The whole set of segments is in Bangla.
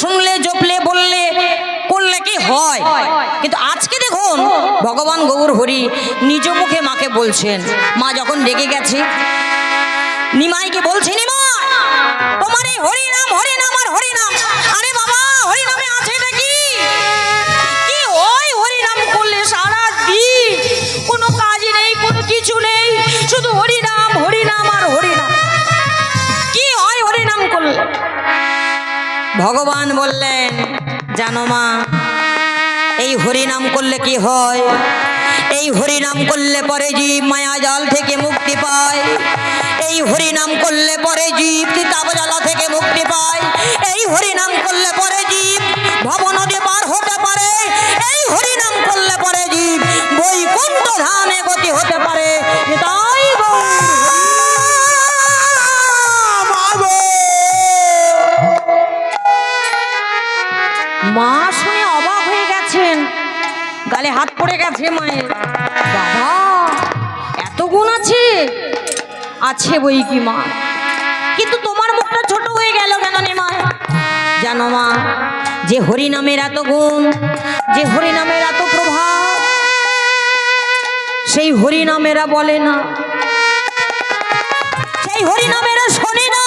শুনলে, জপলে, বললে, করলে কি হয়? কিন্তু আজকে দেখুন, ভগবান গৌর হরি নিজ মুখে মাকে বলছেন। মা যখন ডেকে গেছে, নিমাইকে বলছে, নিমা, তোমার এই হরিনাম ভগবান বললেন, জানো মা, এই হরিনাম করলে কি হয়? এই হরিনাম করলে পরে জীব মায়া জল থেকে মুক্তি পায়। এই হরিনাম করলে পরে জীব কিতাবজালা থেকে মুক্তি পায়। এই হরিনাম করলে পরে জীব মা শুনে অবাক হয়ে গেছেন। গালে হাত পড়ে গেছে মায়ের। বাবা, এত গুণ আছে? আছে বই কি মা? কিন্তু তোমার মুখটা ছোট হয়ে গেল কেন নে মা? জানো মা, যে হরিনামের এত গুণ, যে হরিনামের এত প্রভাব, সেই হরিনামেরা বলে না। সেই হরিনামেরা শোনে না।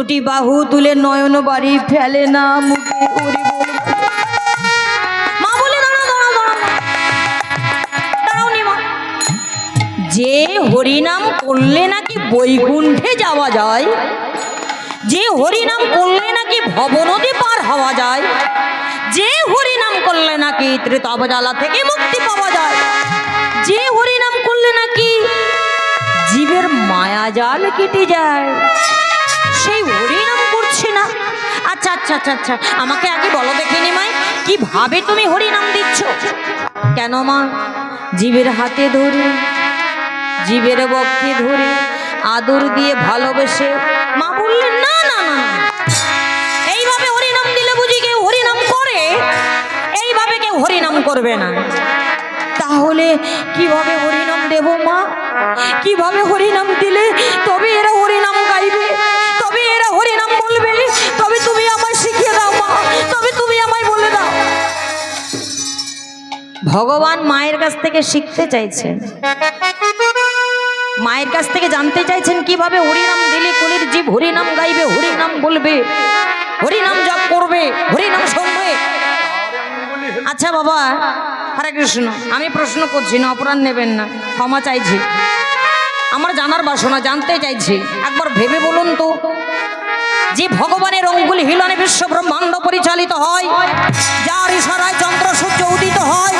দুটি বাহু তুলে নয়ন বাড়ি ফেলে না মুখে যে হরিনাম করলে নাকি বৈকুণ্ঠে যাওয়া যায়? যে হরিনাম করলে নাকি ভবনদী পার হওয়া যায়? যে হরিনাম করলে নাকি ত্রিতবজালা থেকে মুক্তি পাওয়া যায়? যে হরিনাম করলে নাকি জীবের মায়াজাল কেটে যায়? সেই হরিনাম করছে না। আচ্ছা আচ্ছা আচ্ছা আচ্ছা আমাকে আগে বলো দেখে নি মাই, কীভাবে তুমি হরিনাম দিচ্ছ? কেন মা? জীবের হাতে ধরে, জীবের বক্ষে ধরে, আদর দিয়ে ভালোবেসে। মা বললেন না না না। এইভাবে হরিনাম দিলে বুঝি কেউ হরিনাম করে? এইভাবে কেউ হরিনাম করবে না। তাহলে কীভাবে হরিনাম দেব মা? কীভাবে হরিনাম দিলে তবে এরা হরিনাম ভগবান মায়ের কাছ থেকে শিখতে চাইছেন। মায়ের কাছ থেকে জানতে চাইছেন কীভাবে হরিনাম দিলে কুলির জীব হরিনাম গাইবে, হরিনাম বলবে, হরিনাম জপ করবে, হরিনাম শুনবে। আচ্ছা বাবা হরে কৃষ্ণ আমি প্রশ্ন করছি, না, অপরাধ নেবেন না, ক্ষমা চাইছি। আমার জানার বাসনা, জানতে চাইছি। একবার ভেবে বলুন তো, যে ভগবানের অঙ্গুলি হিলনে বিশ্ব ব্রহ্মাণ্ড পরিচালিত হয়, যার ইশারায় চন্দ্র সূর্য উদিত হয়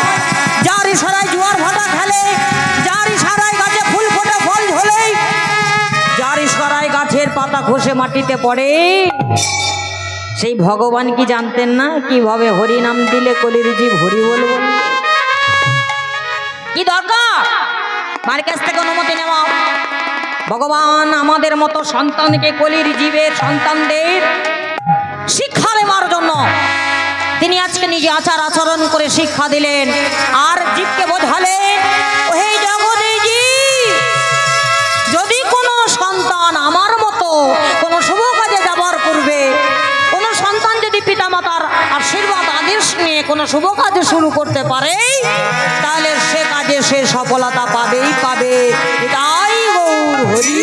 খসে মাটিতে পড়ে। সেই ভগবান কি জানতেন না? কীভাবে হরি নাম দিলে কলির জীব হরি বল কি দরকার? মার কাছ থেকে অনুমতি নেওয়া। ভগবান আমাদের মতো সন্তানকে কলির জীবের সন্তানদের শিক্ষা দেওয়ার জন্য তিনি আজকে নিজে আচার আচরণ করে শিক্ষা দিলেন। আর জীবকে বোঝালেন কোনো শুভ কাজ শুরু করতে পারে, তাহলে সে কাজে সে সফলতা পাবেই পাবে। এটাই গৌর হরি